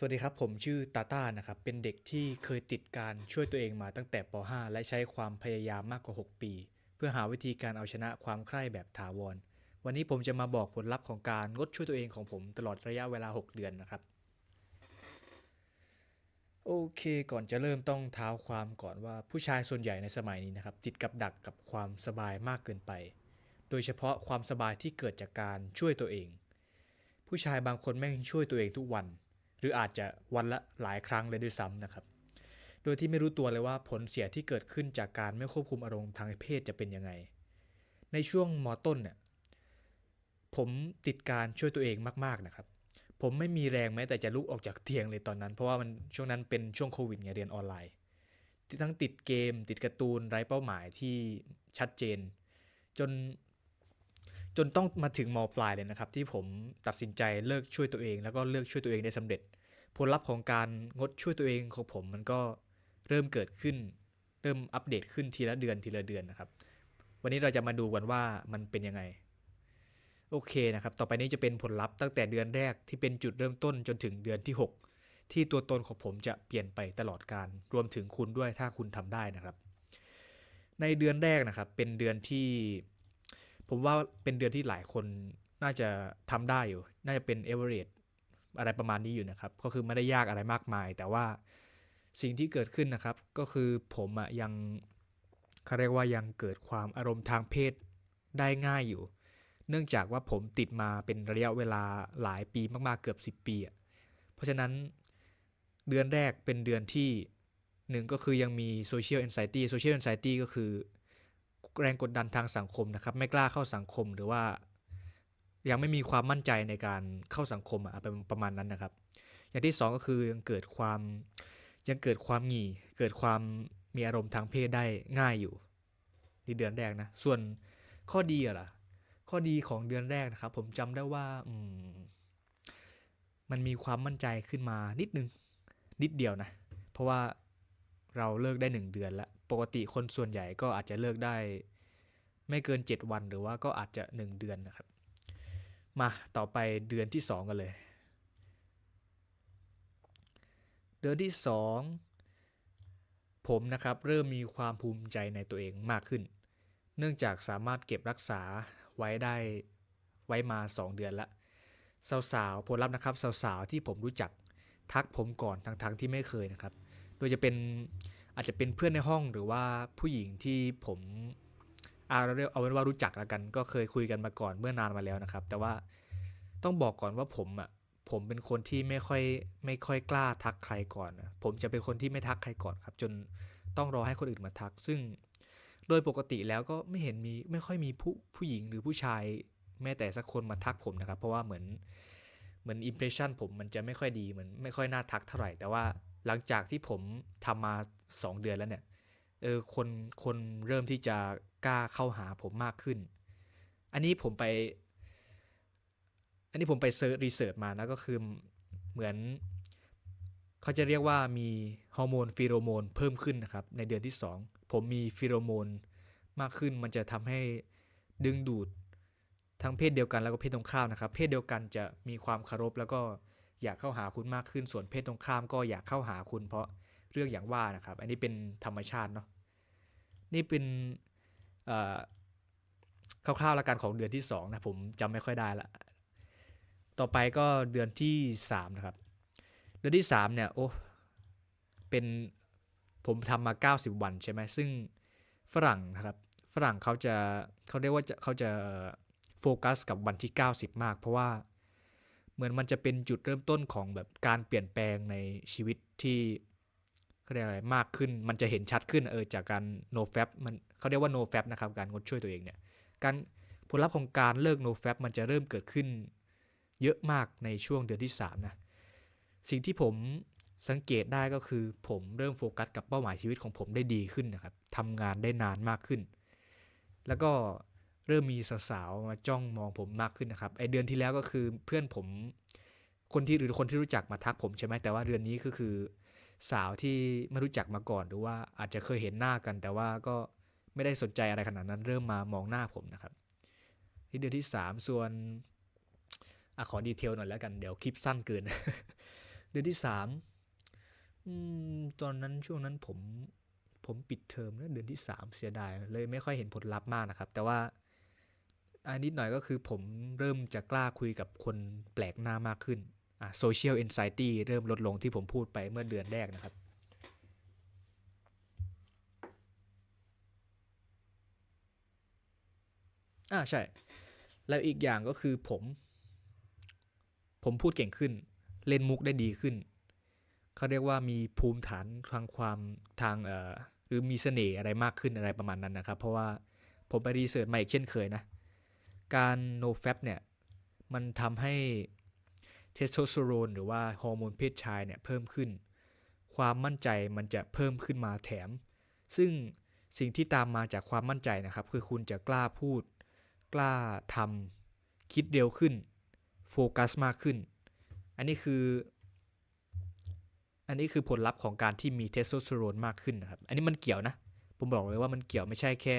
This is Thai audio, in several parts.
สวัสดีครับ ผมชื่อตาต้านะครับ เป็นเด็กที่เคยติดการช่วยตัวเองมาตั้งแต่ป .5 และใช้ความพยายามมากกว่า 6 ปี เพื่อหาวิธีการเอาชนะความใคร่แบบถาวร วันนี้ผมจะมาบอกผลลัพธ์ของการงดช่วยตัวเองของผมตลอดระยะเวลา 6 เดือนนะครับ โอเค ก่อนจะเริ่มต้องเท้าความก่อนว่าผู้ชายส่วนใหญ่ในสมัยนี้นะครับ ติดกับดักกับความสบายมากเกินไป โดยเฉพาะความสบายที่เกิดจากการช่วยตัวเอง ผู้ชายบางคนแม่งช่วยตัวเองทุกวัน หรืออาจจะวันละหลายครั้งเลยด้วยซ้ำนะครับ โดยที่ไม่รู้ตัวเลยว่าผลเสียที่เกิดขึ้นจากการไม่ควบคุมอารมณ์ทางเพศจะเป็นยังไง ในช่วงมต้นเนี่ยผมติดการช่วยตัวเองมาก ๆนะครับ ผมไม่มีแรงแม้แต่จะลุกออกจากเตียงเลยตอนนั้น เพราะว่ามันช่วงนั้นเป็นช่วงโควิดไงเรียนออนไลน์ทั้งติดเกม ติดการ์ตูนไร้เป้าหมายที่ชัดเจน จน จนต้องมาถึงมปลายเลยนะครับ ที่ผมตัดสินใจเลิกช่วยตัวเอง แล้วก็เลิกช่วยตัวเองได้สำเร็จ ผลลัพธ์ของการงดช่วยตัวเองของผมมันก็เริ่มเกิดขึ้น เริ่มอัปเดตขึ้นทีละเดือนทีละเดือนนะครับ วันนี้เราจะมาดูกันว่ามันเป็นยังไง โอเคนะครับ ต่อไปนี้จะเป็นผลลัพธ์ตั้งแต่เดือนแรกที่เป็นจุดเริ่มต้นจนถึงเดือนที่ 6 ที่ตัวตนของผมจะเปลี่ยนไปตลอดการรวมถึงคุณด้วยถ้าคุณทำได้นะครับ ในเดือนแรกนะครับเป็นเดือนที่ ผมว่าเป็นเดือนที่หลายคนน่าจะทำได้อยู่ น่าจะเป็น average อะไรประมาณนี้อยู่นะครับ ก็คือไม่ได้ยากอะไรมากมาย แต่ว่าสิ่งที่เกิดขึ้นนะครับ ก็คือผมอะยังเขาเรียกว่ายังเกิดความอารมณ์ทางเพศได้ง่ายอยู่ เนื่องจากว่าผมติดมาเป็นระยะเวลาหลายปีมากๆเกือบ 10 ปีอะเพราะฉะนั้นเดือนแรกเป็นเดือนที่หนึ่งก็คือยังมี social anxiety social anxiety ก็คือ แรงกดดันทางสังคมนะครับ ไม่กล้าเข้าสังคมหรือว่า ยังไม่มีความมั่นใจในการเข้าสังคมอะเป็นประมาณนั้นนะครับ อย่างที่สองก็คือยังเกิดความยังเกิดความหงี่ เกิดความมีอารมณ์ทางเพศได้ง่ายอยู่ในเดือนแรกนะ ส่วนข้อดีอะล่ะ ข้อดีของเดือนแรกนะครับ ผมจำได้ว่าอืมมันมีความมั่นใจขึ้นมานิดนึง นิดเดียวนะ เพราะว่าเราเลิกได้ 1 เดือนแล้ว ปกติคนส่วนใหญ่ก็อาจจะเลิกได้ ไม่เกิน 7 วันหรือว่าก็อาจจะ 1 เดือนนะครับ มาต่อไปเดือนที่ 2 กันเลย เดือนที่ 2 ผมนะครับเริ่มมีความภูมิใจในตัวเองมากขึ้น เนื่องจากสามารถเก็บรักษาไว้ได้ไว้มา 2 เดือนละสาวๆผลลัพธ์นะครับสาวๆที่ผมรู้จักทักผมก่อนทั้งๆที่ไม่เคยนะครับ โดยจะเป็น อาจจะเป็นเพื่อนในห้องหรือว่าผู้หญิงที่ผมเอาเอาเป็นว่ารู้จักแล้วกัน ก็เคยคุยกันมาก่อนเมื่อนานมาแล้วนะครับ แต่ว่าต้องบอกก่อนว่าผมอะผมเป็นคนที่ไม่ค่อยไม่ค่อยกล้าทักใครก่อนผมจะเป็นคนที่ไม่ทักใครก่อนครับ จนต้องรอให้คนอื่นมาทัก ซึ่งโดยปกติแล้วก็ไม่เห็นมีไม่ค่อยมีผู้ผู้หญิงหรือผู้ชายแม้แต่สักคนมาทักผมนะครับ เพราะว่าเหมือนเหมือนอิมเพรสชันผมมันจะไม่ค่อยดีเหมือนไม่ค่อยน่าทักเท่าไหร่แต่ว่า หลังจากที่ผมทำมา 2 เดือนแล้วเนี่ยเออคนคนเริ่มที่จะกล้าเข้าหาผมมากขึ้น อันนี้ผมไป อันนี้ผมไปเซิร์ชรีเสิร์ชมานะก็คือเหมือนเขาจะเรียกว่ามีฮอร์โมนฟีโรโมนเพิ่มขึ้นนะครับ ในเดือนที่ 2 ผมมีฟีโรโมนมากขึ้น มันจะทำให้ดึงดูดทั้งเพศเดียวกันแล้วก็เพศตรงข้ามนะครับ เพศเดียวกันจะมีความคารพแล้วก็ อยากเข้าหาคุณมากขึ้น ส่วนเพศตรงข้ามก็อยากเข้าหาคุณ เพราะเรื่องอย่างว่านะครับ อันนี้เป็นธรรมชาติเนาะนี่เป็นคร่าวๆแล้วกันของเดือนที่2นะผมจำไม่ค่อยได้ละต่อไปก็เดือนที่3นะครับ เดือนที่3เนี่ยโอ้เป็นผมทำมา 90 วันใช่ไหมซึ่งฝรั่งนะครับฝรั่งเขาจะเขาเรียกว่าจะเขาจะโฟกัสกับวันที่ 90 มาก เพราะว่า เหมือนมันจะเป็นจุดเริ่มต้นของแบบการเปลี่ยนแปลงในชีวิตที่เขาเรียกอะไรมากขึ้น มันจะเห็นชัดขึ้นเออจากการ no fap มันเขาเรียกว่า no fap นะครับการงดช่วยตัวเองเนี่ยการผลลัพธ์ของการเลิก no fap มันจะเริ่มเกิดขึ้นเยอะมากในช่วงเดือนที่3นะสิ่งที่ผมสังเกตได้ก็คือ ผมเริ่มโฟกัสกับเป้าหมายชีวิตของผมได้ดีขึ้นนะครับทำงานได้นานมากขึ้น แล้วก็ เริ่มมีสาวๆมาจ้องมองผมมากขึ้นนะครับไอเดือนที่แล้วก็คือเพื่อนผมคนที่หรือคนที่รู้จักมาทักผมใช่ไหมแต่ว่าเดือนนี้ก็คือสาวที่ไม่รู้จักมาก่อนหรือว่าอาจจะเคยเห็นหน้ากัน แต่ว่าก็ไม่ได้สนใจอะไรขนาดนั้น เริ่มมามองหน้าผมนะครับที่เดือนที่ 3 ส่วนอขอดีเทลหน่อยแล้วกันเดี๋ยวคลิปสั้นเกิน เดือนที่สามตอนนั้นช่วงนั้นผมผมปิดเทอมนะเดือนที่สามเสียดายเลยไม่ค่อยเห็นผลลัพธ์มากนะครับ แต่ว่า อันนิดหน่อยก็คือผมเริ่มจะกล้าคุยกับคนแปลกหน้ามากขึ้นอะ social anxiety เริ่มลดลงที่ผมพูดไปเมื่อเดือนแรกนะครับ อ่าใช่ แล้วอีกอย่างก็คือผม ผมพูดเก่งขึ้น เล่นมุกได้ดีขึ้น เขาเรียกว่ามีภูมิฐานทางความทางเอ่อหรือมีเสน่ห์อะไรมากขึ้นอะไรประมาณนั้นนะครับ เพราะว่าผมไปรีเสิร์ชมาอีกเช่นเคยนะ การ no fap เนี่ย มันทำให้เทสโทสเตอโรนหรือว่าฮอร์โมนเพศชายเนี่ยเพิ่มขึ้น ความมั่นใจมันจะเพิ่มขึ้นมาแถม ซึ่งสิ่งที่ตามมาจากความมั่นใจนะครับ คือคุณจะกล้าพูด กล้าทำคิดเร็วขึ้น โฟกัสมากขึ้น อันนี้คือ อันนี้คือผลลัพธ์ของการที่มีเทสโทสเตอโรนมากขึ้นนะครับ อันนี้มันเกี่ยวนะ ผมบอกเลยว่ามันเกี่ยวไม่ใช่แค่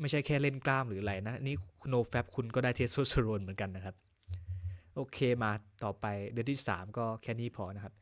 ไม่ใช่แค่เล่นกล้ามหรืออะไรนะ นี่โนแฟบคุณก็ได้เทสโทสเตอโรนเหมือนกันนะครับ โอเคมาต่อไปเดือนที่ 3 ก็แค่นี้พอนะครับ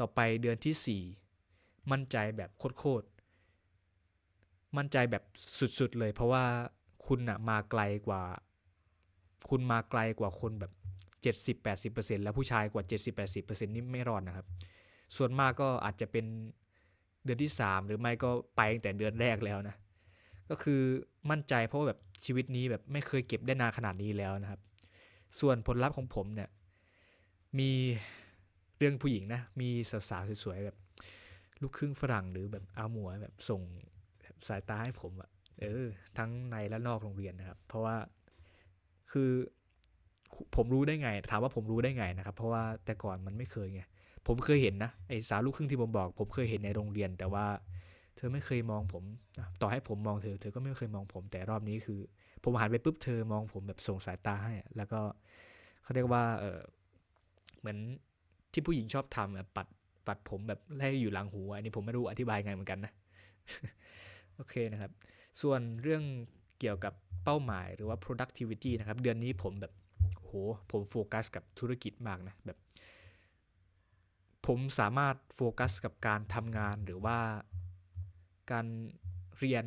ต่อไปเดือนที่ 4 มั่นใจแบบโคตรๆมั่นใจแบบสุดๆเลย เพราะว่าคุณนะมาไกลกว่า คุณมาไกลกว่าคนแบบ70-80%แล้วผู้ชายกว่า 70-80%นี่ไม่รอดนะครับ ส่วนมากก็อาจจะเป็นเดือนที่ 3 หรือไม่ก็ไปตั้งแต่เดือนแรกแล้วนะ ก็คือมั่นใจเพราะว่าแบบชีวิตนี้แบบไม่เคยเก็บได้นานขนาดนี้แล้วนะครับ ส่วนผลลัพธ์ของผมเนี่ยมีเรื่องผู้หญิงนะ มีสาวๆสวยๆแบบลูกครึ่งฝรั่งหรือแบบอาหมัวแบบส่งสายตาให้ผมอะเออ ทั้งในและนอกโรงเรียนนะครับ เพราะว่าคือผมรู้ได้ไง ถามว่าผมรู้ได้ไงนะครับ เพราะว่าแต่ก่อนมันไม่เคยไงผมเคยเห็นนะไอ้สาวลูกครึ่งที่ผมบอก ผมเคยเห็นในโรงเรียน แต่ว่า ธอไม่เคยมองผม ต่อให้ผมมองเธอ เธอก็ไม่เคยมองผม แต่รอบนี้คือ ผมหันไปปุ๊บเธอมองผมแบบส่งสายตาให้ แล้วก็เขาเรียกว่า เออเหมือนที่ผู้หญิงชอบทำอะปัด ปัดผมแบบให้อยู่หลังหูอะอันนี้ผมไม่รู้อธิบายไงเหมือนกันนะ โอเคนะครับ ส่วนเรื่องเกี่ยวกับเป้าหมายหรือว่า productivity นะครับ เดือนนี้ผมแบบโห ผมโฟกัสกับธุรกิจมากนะ แบบ ผมสามารถโฟกัสกับการทำงานหรือว่า การเรียน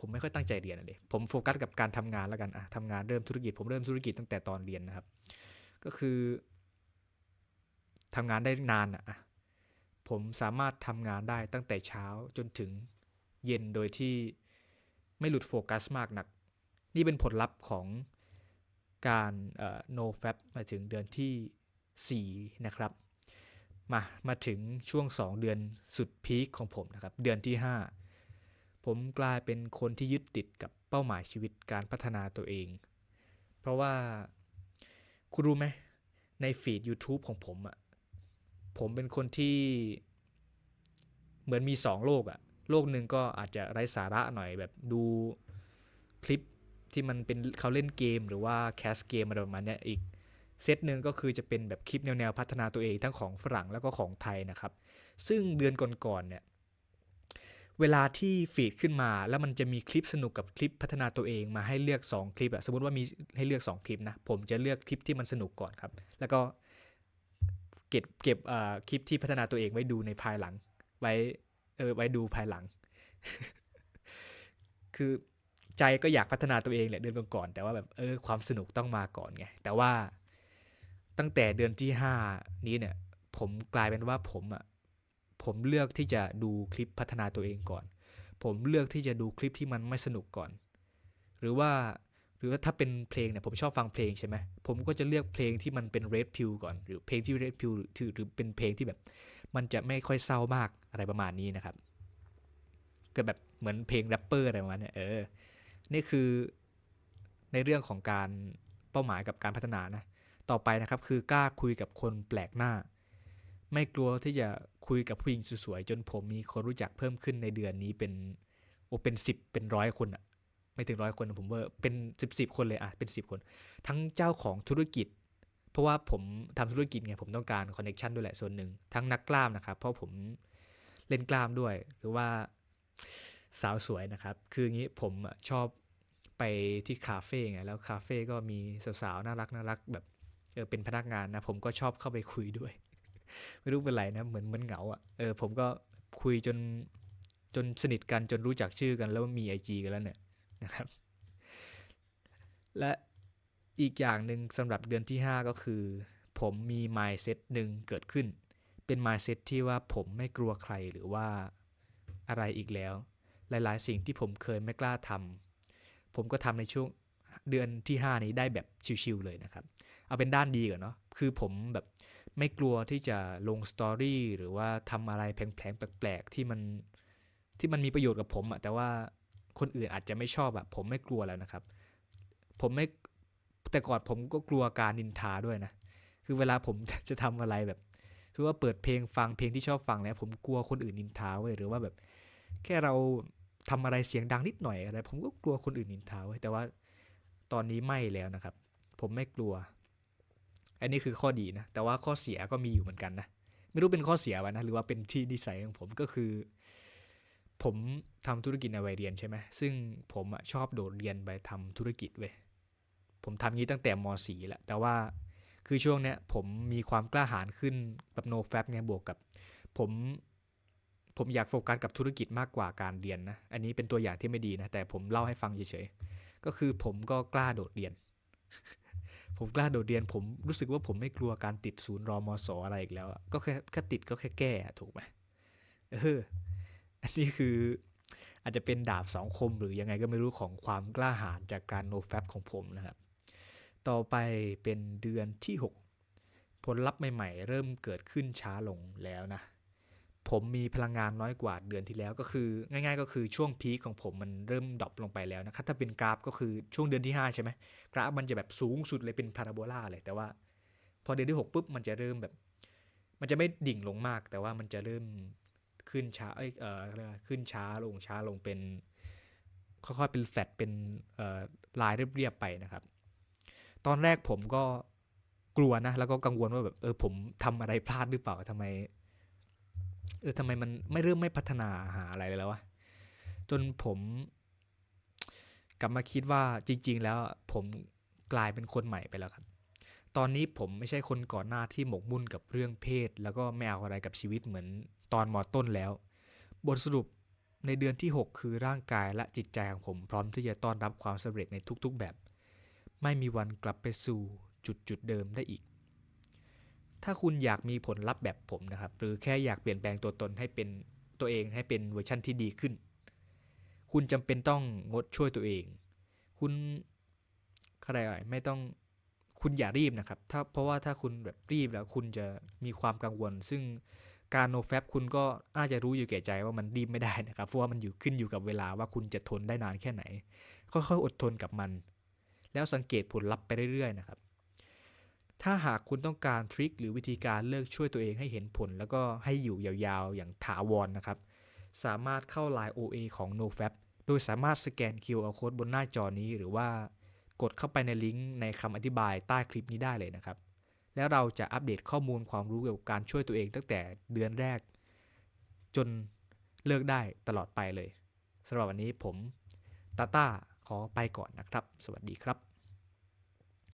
ผมไม่ค่อยตั้งใจเรียนอะเลยผมโฟกัสกับการทำงานแล้วกันอะทำงานเริ่มธุรกิจ ผมเริ่มธุรกิจตั้งแต่ตอนเรียนนะครับ ก็คือทำงานได้นานอะอะผมสามารถทำงานได้ตั้งแต่เช้าจนถึงเย็นโดยที่ไม่หลุดโฟกัสมากนัก นี่เป็นผลลัพธ์ของการ no fap มาถึงเดือนที่ 4 นะครับ มามาถึงช่วง 2 เดือนสุดพีคของผมนะครับ เดือนที่ 5 ผมกลายเป็นคนที่ยึดติดกับเป้าหมายชีวิตการพัฒนาตัวเอง เพราะว่า คุณรู้ไหม ในฟีด YouTube ของผมอะผมเป็นคนที่เหมือนมี 2 โลกอะโลกหนึ่งก็อาจจะไร้สาระหน่อยแบบดูคลิปที่มันเป็นเขาเล่นเกมหรือว่าแคสเกมอะไรประมาณเนี้ยอีก เซตหนึ่งก็คือจะเป็นแบบคลิปแนวๆพัฒนาตัวเองทั้งของฝรั่งแล้วก็ของไทยนะครับ ซึ่งเดือนก่อนๆเนี่ยเวลาที่ฟีดขึ้นมาแล้วมันจะมีคลิปสนุกกับคลิปพัฒนาตัวเองมาให้เลือก 2 คลิปอะสมมติว่ามีให้เลือก 2 คลิปนะ ผมจะเลือกคลิปที่มันสนุกก่อนครับ แล้วก็เก็บเก็บคลิปที่พัฒนาตัวเองไว้ดูในภายหลัง ไว้เออไว้ดูภายหลัง คือใจก็อยากพัฒนาตัวเองแหละเดือนก่อนๆแต่ว่าแบบเออความสนุกต้องมาก่อนไงแต่ว่า ตั้งแต่เดือนที่ 5 นี้เนี่ย ผมกลายเป็นว่าผมอะผมเลือกที่จะดูคลิปพัฒนาตัวเองก่อน ผมเลือกที่จะดูคลิปที่มันไม่สนุกก่อน หรือว่าหรือว่าถ้าเป็นเพลงเนี่ยผมชอบฟังเพลงใช่ไหมผมก็จะเลือกเพลงที่มันเป็น red pill ก่อน หรือเพลงที่ red pill หรือหรือเป็นเพลงที่แบบ มันจะไม่ค่อยเศร้ามากอะไรประมาณนี้นะครับก็แบบเหมือนเพลงแรปเปอร์อะไรประมาณเนี้ยเออ นี่คือในเรื่องของการเป้าหมายกับการพัฒนานะ ต่อไปนะครับคือกล้าคุยกับคนแปลกหน้า ไม่กลัวที่จะคุยกับผู้หญิงสวยๆจนผมมีคนรู้จักเพิ่มขึ้นในเดือนนี้เป็นโอเป็นสิบเป็นร้อยคนอะไม่ถึงร้อยคนผมว่าเป็นสิบสิบคนเลยอะเป็นสิบคน ทั้งเจ้าของธุรกิจ เพราะว่าผมทำธุรกิจไงผมต้องการคอนเน็ชันด้วยแหละส่วนหนึ่งทั้งนักกล้ามนะครับเพราะผมเล่นกล้ามด้วย หรือว่าสาวสวยนะครับ คืออย่างนี้ผมอะชอบไปที่คาเฟ่ไงแล้วคาเฟ่ก็มีสาวๆน่ารักน่ารักแบบ เออเป็นพนักงานนะ ผมก็ชอบเข้าไปคุยด้วย ไม่รู้เป็นไรนะ เหมือนเหมือนเหงาอะเออผมก็คุยจนจนสนิทกันจนรู้จักชื่อกันแล้วมีไอจีกันแล้วเนี่ยนะครับ และอีกอย่างหนึ่งสำหรับเดือนที่ 5 ก็คือ ผมมี mindset หนึ่งเกิดขึ้น เป็น mindset ที่ว่าผมไม่กลัวใครหรือว่าอะไรอีกแล้ว หลายๆ สิ่งที่ผมเคยไม่กล้าทำผมก็ทำในช่วงเดือนที่ 5 นี้ได้แบบชิวๆเลยนะครับ เอาเป็นด้านดีก่อนเนาะคือผมแบบไม่กลัวที่จะลงสตอรี่หรือว่าทำอะไรแผลงๆแปลกๆที่มันที่มันมีประโยชน์กับผมอะแต่ว่าคนอื่นอาจจะไม่ชอบอะผมไม่กลัวแล้วนะครับ ผมไม่แต่ก่อนผมก็กลัวการนินทาด้วยนะ คือเวลาผมจะทำอะไรแบบคือว่าเปิดเพลงฟังเพลงที่ชอบฟังแล้ว ผมกลัวคนอื่นนินทาเว้ยหรือว่าแบบ แค่เราทำอะไรเสียงดังนิดหน่อยอะไรผมก็กลัวคนอื่นนินทาเว้ยแต่ว่าตอนนี้ไม่แล้วนะครับ ผมไม่กลัว อันนี้คือข้อดีนะ แต่ว่าข้อเสียก็มีอยู่เหมือนกันนะ ไม่รู้เป็นข้อเสียวะนะ หรือว่าเป็นที่นิสัยของผมก็คือ ผมทำธุรกิจในวัยเรียนใช่ไหม ซึ่งผมอะชอบโดดเรียนไปทำธุรกิจเว้ย ผมทำงี้ตั้งแต่ม .4 แล้ว แต่ว่าคือช่วงเนี้ยผมมีความกล้าหาญขึ้นแบบ no fap ไงบวกกับ ผมผมอยากโฟกัสกับธุรกิจมากกว่าการเรียนนะ อันนี้เป็นตัวอย่างที่ไม่ดีนะ แต่ผมเล่าให้ฟังเฉยๆ ก็คือผมก็กล้าโดดเรียน ผมกล้าโดดเรียนผมรู้สึกว่าผมไม่กลัวการติดศูนย์รอมอสอะไรอีกแล้วก็แค่แค่ติดก็แค่แก้อะถูกไหมเอออันนี้คืออาจจะเป็นดาบสองคมหรือยังไงก็ไม่รู้ของความกล้าหาญจากการโนแฟบของผมนะครับ ต่อไปเป็นเดือนที่ 6 ผลลัพธ์ใหม่ ๆ เริ่มเกิดขึ้นช้าลงแล้วนะ ผมมีพลังงานน้อยกว่าเดือนที่แล้วก็คือง่าย ๆ ก็คือช่วงพีคของผมมันเริ่มดรอปลงไปแล้วนะครับถ้าเป็นกราฟก็คือช่วงเดือนที่ 5 ใช่ไหมกราฟมันจะแบบสูงสุดเลยเป็นพาราโบลาเลยแต่ว่า พอเดือนที่ 6ปุ๊บมันจะเริ่มแบบ มันจะไม่ดิ่งลงมาก แต่ว่ามันจะเริ่มขึ้นช้าเอ้ยเออเรียกว่าขึ้นช้าลงช้าลงเป็นค่อยๆเป็นแฟลตเป็นเอ่อลายเรียบๆไปนะครับ ตอนแรกผมก็กลัวนะแล้วก็กังวลว่าแบบเออผมทำอะไรพลาดหรือเปล่าทำไม เออทำไมมันไม่เริ่มไม่พัฒนาหาอะไรเลยแล้ววะจนผมกลับมาคิดว่าจริง ๆ แล้วผมกลายเป็นคนใหม่ไปแล้วครับ ตอนนี้ผมไม่ใช่คนก่อนหน้าที่หมกมุ่นกับเรื่องเพศ แล้วก็ไม่เอาอะไรกับชีวิตเหมือนตอนมอต้นแล้ว บทสรุปในเดือนที่ 6 คือร่างกายและจิตใจของผมพร้อมที่จะต้อนรับความสำเร็จในทุกๆแบบ ไม่มีวันกลับไปสู่จุดจุดๆเดิมได้อีก ถ้าคุณอยากมีผลลัพธ์แบบผมนะครับ หรือแค่อยากเปลี่ยนแปลงตัวตนให้เป็นตัวเองให้เป็นเวอร์ชั่นที่ดีขึ้น คุณจำเป็นต้องงดช่วยตัวเอง คุณอะไรไม่ต้องคุณอย่ารีบนะครับ ถ้าเพราะว่าถ้าคุณแบบรีบแล้วคุณจะมีความกังวล ซึ่งการโนแฟบคุณก็น่าจะรู้อยู่แก่ใจว่ามันรีบไม่ได้นะครับ เพราะว่ามันอยู่ขึ้นอยู่กับเวลาว่าคุณจะทนได้นานแค่ไหน ค่อยๆอดทนกับมัน แล้วสังเกตผลลัพธ์ไปเรื่อยๆนะครับ ถ้าหากคุณต้องการทริคหรือวิธีการเลิกช่วยตัวเองให้เห็นผล แล้วก็ให้อยู่ยาวๆ อย่างถาวรนนะครับ สามารถเข้า Line OA ของ NoFap โดยสามารถสแกน QR Code บนหน้าจอนี้ หรือว่ากดเข้าไปในลิงก์ในคำอธิบายใต้คลิปนี้ได้เลยนะครับ แล้วเราจะอัปเดตข้อมูลความรู้เกี่ยวกับการช่วยตัวเองตั้งแต่เดือนแรก จนเลิกได้ตลอดไปเลยสำหรับวันนี้ผมตาต้าขอไปก่อนนะครับ สวัสดีครับ